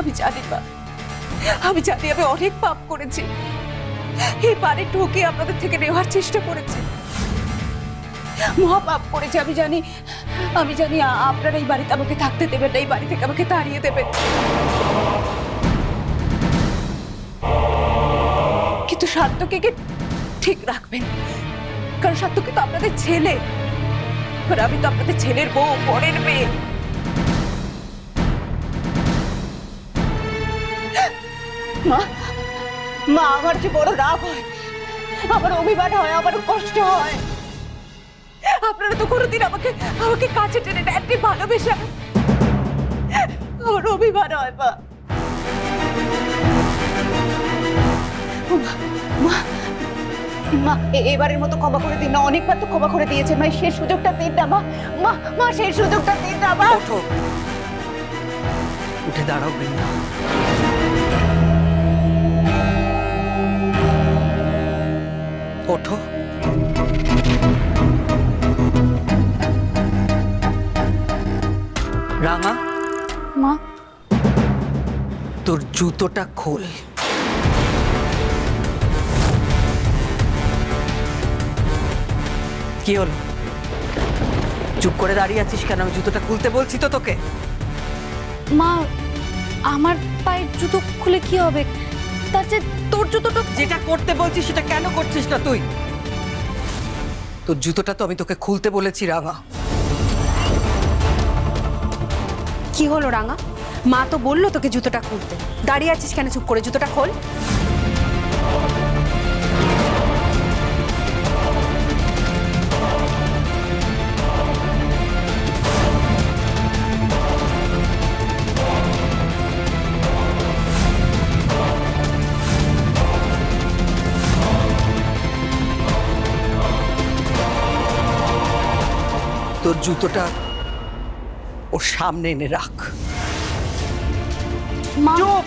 আমি জানি মা আমি জানি আমি অনেক পাপ করেছি। এই বাড়ি ঢুকে আপনাদের থেকে নেওয়ার চেষ্টা করেছি। মহা পাপ করেছি, আমি জানি। আমি জানি আপনারা এই বাড়িতে আমাকে থাকতে দেবেন না, এই বাড়ি থেকে আমাকে তাড়িয়ে দেবেন। কিন্তু শান্তকে কে ঠিক রাখবেন? কারণ শান্তকে তো আপনাদের ছেলে। আমি তো আপনাদের ছেলের বউ পরের মেয়ে। মা মা আমার যে বড় রাগ হয় আমার অভিমান হয় আমার কষ্ট হয়। আপনারা তো কোনোদিন আমাকে আমাকে কাছে টেনে নেননি ভালোবেসে। আমার অভিমান হয় মা। মা, মা এবারের মতো ক্ষমা করে দিন না অনেকবার তো ক্ষমা করে দিয়েছেন মা সেই সুযোগটা দিন না মা মা মা সেই সুযোগটা দিন না মা। ওঠো। উঠে দাঁড়াও বৃন্দা। ওঠো। রাঙা মা? তোর জুতোটা খোল। কি হলো? চুপ করে দাঁড়িয়ে আছিস কেন? আমি জুতোটা খুলতে বলছি তো তোকে। মা আমার পায়ের জুতো খুলে কি হবে? তার চেয়ে তোর জুতোটা যেটা করতে বলছিস সেটা কেন করছিস না তুই? তোর জুতোটা তো আমি তোকে খুলতে বলেছি রাঙা। কি হলো রাঙা? মা তো বলল তোকে জুতোটা খুলতে। দাঁড়িয়ে আছিস কেন চুপ করে? জুতোটা খোল। তোর জুতোটা ওর সামনে এনে রাখ। চুপ!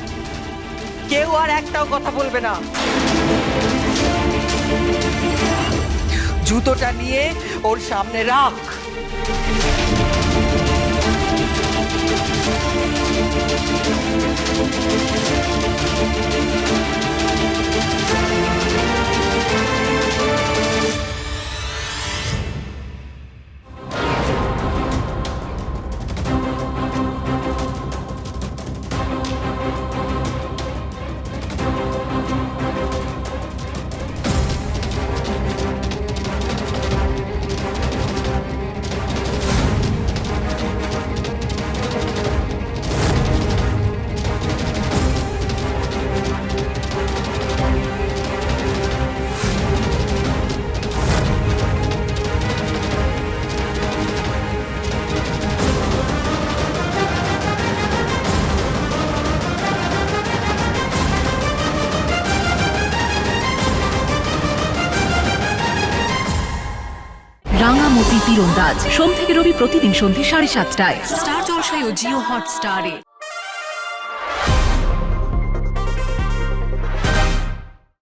কেউ আর একটাও কথা বলবে না। জুতোটা নিয়ে ওর সামনে রাখ। রাঙামতি তীরন্দাজ। সোম থেকে রবি প্রতিদিন সন্ধ্যে সাড়ে সাতটায়। স্টার জলসায় ও জিও হটস্টারে।